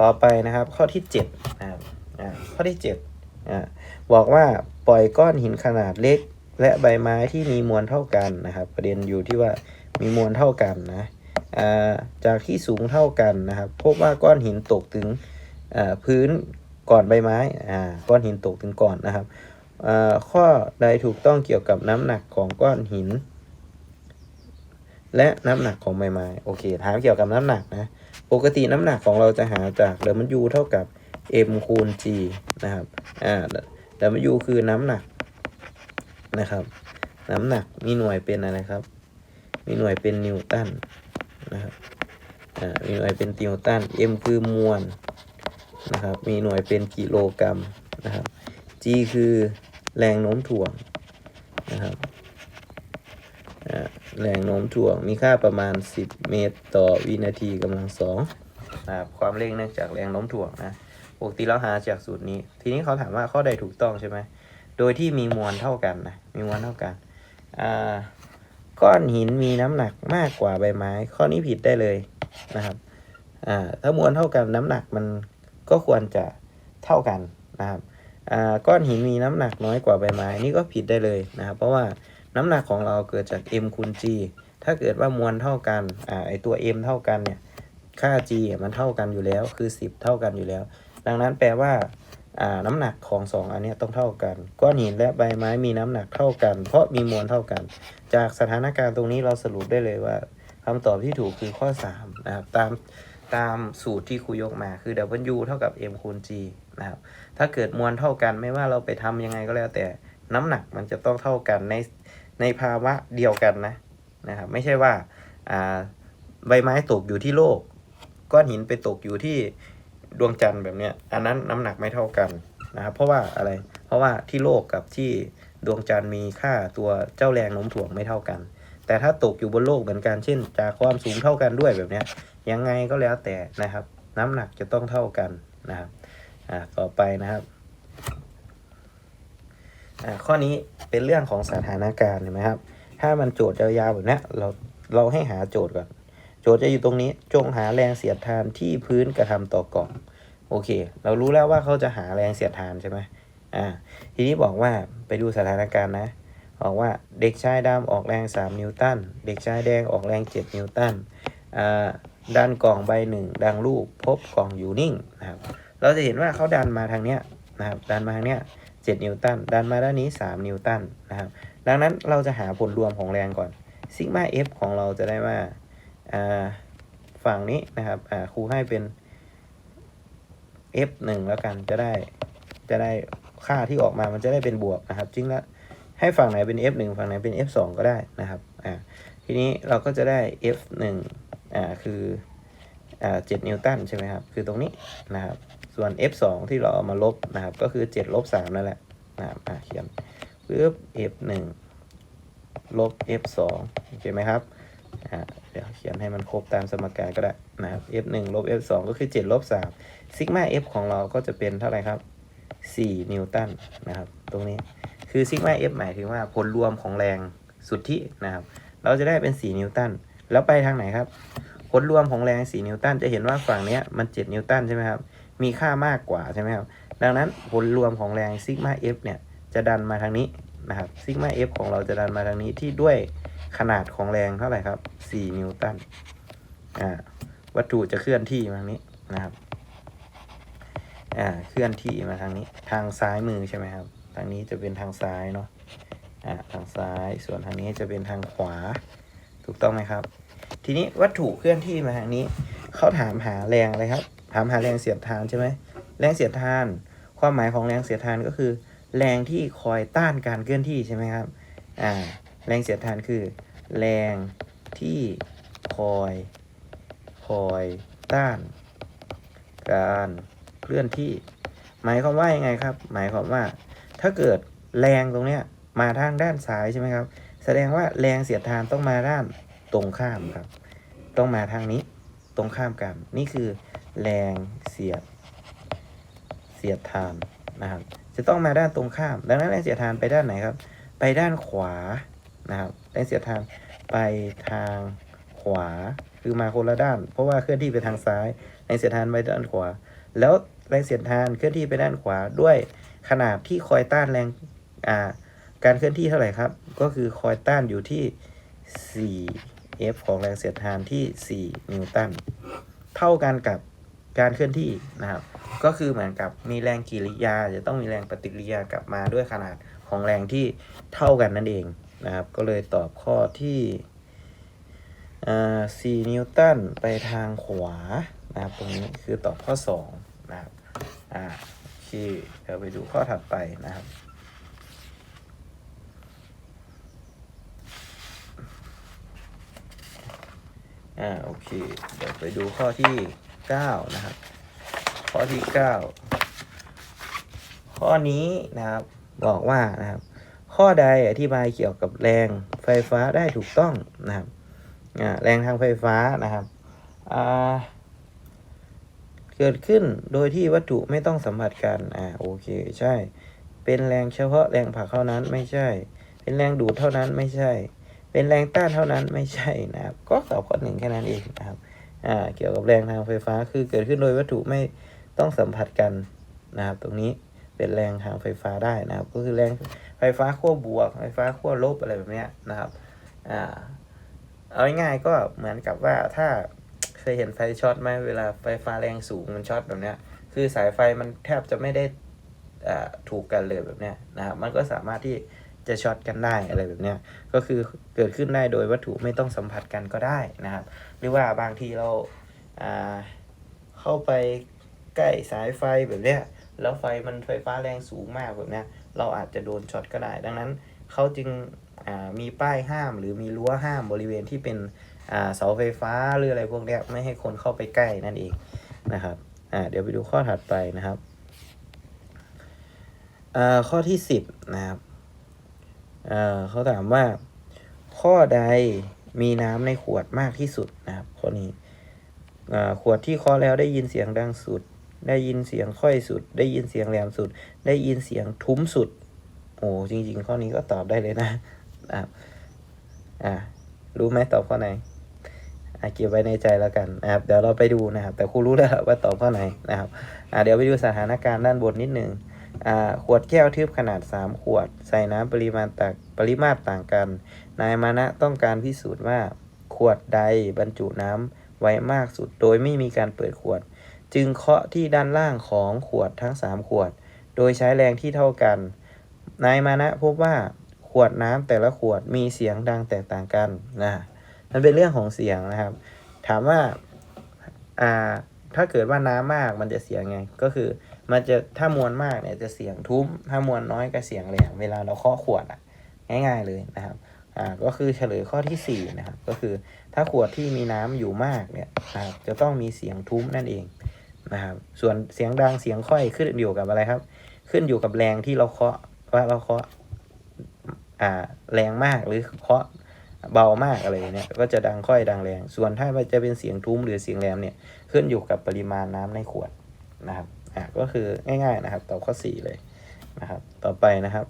ต่อไปนะครับ ข้อที่7นะครับอ่าข้อที่7อ่าบอกว่าปล่อยก้อนหินขนาดเล็ก และใบไม้ที่มีมวลเท่ากันนะครับ ประเด็นอยู่ที่ว่ามีมวลเท่ากันนะอ่าจากที่สูงเท่ากันนะครับ พบว่าก้อนหินตกถึงอ่าพื้นก่อนใบไม้อ่าก้อนหินตกถึงก่อนนะครับอ่าข้อใดถูกต้องเกี่ยวกับน้ำหนักของก้อนหิน และน้ำหนักของใบไม้โอเค ถามเกี่ยวกับน้ำหนักนะ ปกติน้ำหนักของเราจะหาจาก W เท่ากับ m คูณ g นะครับอ่า W คือน้ำหนักนะครับ น้ำหนักมีหน่วยเป็นอะไรครับ มีหน่วยเป็นนิวตันนะครับอ่ามีหน่วยเป็นนิวตัน M คือมวลนะครับ มีหน่วยเป็นกิโลกรัมนะครับ G คือแรงโน้มถ่วงนะครับอ่า แรงโน้มถ่วงมีค่าประมาณ 10 เมตรต่อวินาทีกำลังสองนะครับความเร่งเนื่องจากแรงโน้มถ่วงนะปกติเราหาจากสูตรนี้ ทีนี้เขาถามว่าข้อใดถูกต้องใช่ไหมโดยที่มีมวลเท่ากันนะมีมวลเท่ากันอ่าก้อนหินมีน้ำหนักมากกว่าใบไม้ ข้อนี้ผิดได้เลยนะครับอ่าถ้ามวลเท่ากันน้ำหนักมันก็ควรจะเท่ากันนะครับอ่าก้อนหินมีน้ำหนักน้อยกว่าใบไม้นี่ก็ผิดได้เลยนะครับ เพราะว่า น้ำหนักของเราเกิดจาก m คูณ g ถ้าเกิดว่ามวลเท่ากันอ่าไอตัว m เท่ากันเนี่ยค่า g มันเท่ากันอยู่แล้วคือ 10 เท่ากันอยู่แล้ว ดังนั้นแปลว่าอ่าน้ำหนักของสองอันเนี้ยต้องเท่ากัน ก้อนหินและใบไม้มีน้ำหนักเท่ากัน เพราะมีมวลเท่ากัน จากสถานการณ์ตรงนี้เราสรุปได้เลยว่าคำตอบที่ถูกคือข้อ3นะครับตามตามสูตรที่ครูยกมาคือ W เท่ากับ m คูณ g นะครับถ้าเกิดมวลเท่ากันไม่ว่าเราไปทำยังไงก็แล้วแต่น้ำหนักมันจะต้องเท่ากันใน ในภาวะเดียวกันนะนะครับไม่ใช่ว่าอ่าใบไม้ตกอยู่ที่โลก ก้อนหินไปตกอยู่ที่ดวงจันทร์แบบเนี้ยอันนั้นน้ำหนักไม่เท่ากันนะครับเพราะว่าอะไรเพราะว่าที่โลกกับที่ดวงจันทร์มีค่าตัวเจ้าแรงโน้มถ่วงไม่เท่ากัน แต่ถ้าตกอยู่บนโลกเหมือนกันเช่น จากความสูงเท่ากันด้วยแบบเนี้ยยังไงก็แล้วแต่นะครับ น้ำหนักจะต้องเท่ากันนะครับอ่าต่อไปนะครับ อ่าข้อนี้เป็นเรื่องของสถานการณ์เห็นไหมครับ ถ้ามันโจทย์ยาวๆแบบนี้เราเราให้หาโจทย์ก่อน โจทย์จะอยู่ตรงนี้จงหาแรงเสียดทานที่พื้นกระทำต่อกล่อง โอเค เรารู้แล้วว่าเขาจะหาแรงเสียดทานใช่ไหมอ่าทีนี้บอกว่าไปดูสถานการณ์นะบอกว่าเด็กชายดำออกแรง 3 นิวตัน เด็กชายแดงออกแรง 7 นิวตันอ่าดันกล่องใบหนึ่งดังลูกพบกล่องอยู่นิ่งนะครับ เราจะเห็นว่าเขาดันมาทางเนี้ยนะครับ ดันมาทางเนี้ย 7 นิวตัน ดันมาด้านนี้ 3 นิวตันนะครับ ดังนั้นเราจะหาผลรวมของแรงก่อนซิกมา F ของเราจะได้ว่าฝั่งนี้นะครับครูให้เป็น F 1แล้วกันจะได้จะได้ค่าที่ออกมามันจะได้เป็นบวกนะครับจริงแล้วให้ฝั่งไหนเป็น F 1ฝั่งไหนเป็น F 2ก็ได้นะครับอ่าทีนี้เราก็จะได้ F 1อ่าคืออ่า7นิวตันใช่ไหมครับ คือตรงนี้นะครับ ส่วน f 2ที่เราเอามาลบนะครับ ก็คือ7ลบ3นั่นแหละนะครับอะเขียนปึ๊บ f 1ลบ f 2โอเคไหมครับอ่าเดี๋ยวเขียนให้มันครบตามสมการก็ได้นะครับ f 1ลบ f 2ก็คือ7ลบ3ซิกมา f ของเราก็จะเป็นเท่าไหร่ครับ4นิวตันนะครับ ตรงนี้คือซิกมา f หมายถึงว่าผลรวมของแรงสุทธินะครับ เราจะได้เป็น 4 นิวตัน แล้วไปทางไหนครับ ผลรวมของแรง 4 นิวตันจะเห็นว่าฝั่งนี้มัน 7 นิวตันใช่ไหมครับ มีค่ามากกว่าใช่ไหมครับ ดังนั้นผลรวมของแรงซิกมา F เนี่ยจะดันมาทางนี้นะครับซิกมา F ของเราจะดันมาทางนี้ที่ด้วยขนาดของแรงเท่าไหร่ครับ 4 นิวตันอ่าวัตถุจะเคลื่อนที่มาทางนี้นะครับอ่าเคลื่อนที่มาทางนี้ทางซ้ายมือใช่ไหมครับ ทางนี้จะเป็นทางซ้ายเนาะอ่าทางซ้ายส่วนทางนี้จะเป็นทางขวา ถูกต้องไหมครับ ทีนี้วัตถุเคลื่อนที่มาทางนี้เขาถามหาแรงอะไรครับ ถามหาแรงเสียดทานใช่ไหมแรงเสียดทาน ความหมายของแรงเสียดทานก็คือ แรงที่คอยต้านการเคลื่อนที่ใช่ไหมครับอ่าแรงเสียดทานคือ แรงที่คอยคอยต้าน การเคลื่อนที่ หมายความว่ายังไงครับ หมายความว่า ถ้าเกิดแรงตรงเนี้ยมาทางด้านซ้ายใช่ไหมครับ แสดงว่าแรงเสียดทานต้องมาด้านตรงข้ามครับ ต้องมาทางนี้ตรงข้ามกัน นี่คือ แรงเสียด เสียดทานนะครับ จะต้องมาด้านตรงข้าม ดังนั้นแรงเสียดทานไปด้านไหนครับ ไปด้านขวานะครับแรงเสียดทานไปทางขวาคือมาคนละด้าน เพราะว่าเคลื่อนที่ไปทางซ้ายแรงเสียดทานไปด้านขวา แล้วแรงเสียดทานเคลื่อนที่ไปด้านขวาด้วยขนาดที่คอยต้านแรงอ่าการเคลื่อนที่เท่าไหร่ครับ ก็คือคอยต้านอยู่ที่ 4 F ของแรงเสียดทานที่ 4 นิวตัน เท่ากันกับ การเคลื่อนที่นะครับ ก็คือเหมือนกับมีแรงกิริยา จะต้องมีแรงปฏิกิริยากลับมาด้วยขนาดของแรงที่เท่ากันนั่นเองนะครับ ก็เลยตอบข้อที่อ่า4นิวตันไปทางขวานะครับตรงนี้คือตอบข้อ2นะครับอ่าโอเคเดี๋ยวไปดูข้อถัดไปนะครับอ่าโอเค เดี๋ยวไปดูข้อที่ 9 นะครับ ข้อที่ 9 ข้อนี้นะครับบอกว่านะครับ ข้อใดอธิบายเกี่ยวกับแรงไฟฟ้าได้ถูกต้องนะครับแรงทางไฟฟ้านะครับเกิดขึ้นโดยที่วัตถุไม่ต้องสัมผัสกันอ่าโอเคใช่ เป็นแรงเฉพาะแรงผลักเท่านั้นไม่ใช่ เป็นแรงดูดเท่านั้นไม่ใช่ เป็นแรงต้านเท่านั้นไม่ใช่นะครับ ก็ตอบข้อหนึ่งแค่นั้นเองนะครับ อ่าเกี่ยวกับแรงทางไฟฟ้าคือเกิดขึ้นโดยวัตถุไม่ต้องสัมผัสกันนะครับ ตรงนี้เป็นแรงทางไฟฟ้าได้นะครับ ก็คือแรงไฟฟ้าขั้วบวก ไฟฟ้าขั้วลบอะไรแบบนี้นะครับอ่าเอาง่ายๆก็เหมือนกับว่าถ้าเคยเห็นไฟช็อตไหมเวลาไฟฟ้าแรงสูงมันช็อตแบบเนี้ยคือสายไฟมันแทบจะไม่ได้อ่าถูกกันเลยแบบเนี้ยนะครับ มันก็สามารถที่ จะช็อตกันได้อะไรแบบเนี้ยก็คือเกิดขึ้นได้โดยวัตถุไม่ต้องสัมผัสกันก็ได้นะครับ หรือว่าบางทีเราอ่าเข้าไปใกล้สายไฟแบบเนี้ยแล้วไฟมันไฟฟ้าแรงสูงมากแบบเนี้ยเราอาจจะโดนช็อตก็ได้ ดังนั้นเขาจึงมีป้ายห้ามหรือมีรั้วห้ามบริเวณที่เป็นเสาไฟฟ้าหรืออะไรพวกนี้ไม่ให้คนเข้าไปใกล้นั่นเองนะครับเดี๋ยวไปดูข้อถัดไปนะครับข้อที่สิบนะครับ เขาถามว่า ข้อใดมีน้ำในขวดมากที่สุดนะครับข้อนี้อ่าขวดที่เคาะแล้วได้ยินเสียงดังสุด ได้ยินเสียงค่อยสุด ได้ยินเสียงแหลมสุด ได้ยินเสียงทุ้มสุด โอ้จริง ๆ ข้อนี้ก็ตอบได้เลยนะนะอ่ารู้ไหมตอบข้อไหนอะเก็บไว้ในใจแล้วกันนะครับเดี๋ยวเราไปดูนะครับ แต่ครูรู้แล้วว่าตอบข้อไหนนะครับอ่าเดี๋ยวไปดูสถานการณ์ด้านบนนิดนึงอ่า ขวดแก้วทึบขนาด 3 ขวด ใส่น้ำปริมาณต่างปริมาตรต่างกัน นายมานะต้องการพิสูจน์ว่า ขวดใดบรรจุน้ำไว้มากสุด โดยไม่มีการเปิดขวด จึงเคาะที่ด้านล่างของขวดทั้ง 3 ขวด โดยใช้แรงที่เท่ากัน นายมานะพบว่าขวดน้ำแต่ละขวดมีเสียงดังแตกต่างกันนะมันเป็นเรื่องของเสียงนะครับ ถามว่าอ่าถ้าเกิดว่าน้ำมากมันจะเสียงไงก็คือ มันจะถ้ามวลมากเนี่ยจะเสียงทุ้ม ถ้ามวลน้อยก็เสียงแหลมเวลาเราเคาะขวดอะ ง่ายๆเลยนะครับอ่าก็คือเฉลยข้อที่สี่นะครับก็คือถ้าขวดที่มีน้ำอยู่มากเนี่ยนะครับจะต้องมีเสียงทุ้มนั่นเองนะครับส่วนเสียงดังเสียงค่อยขึ้นอยู่กับอะไรครับ ขึ้นอยู่กับแรงที่เราเคาะว่าเราเคาะอ่าแรงมากหรือเคาะเบามากอะไรเนี่ยก็จะดังค่อยดังแรง ส่วนถ้าจะเป็นเสียงทุ้มหรือเสียงแหลมเนี่ยขึ้นอยู่กับปริมาณน้ำในขวดนะครับ อะก็คือง่ายๆนะครับ ตอบข้อสี่เลยนะครับ ต่อไปนะครับ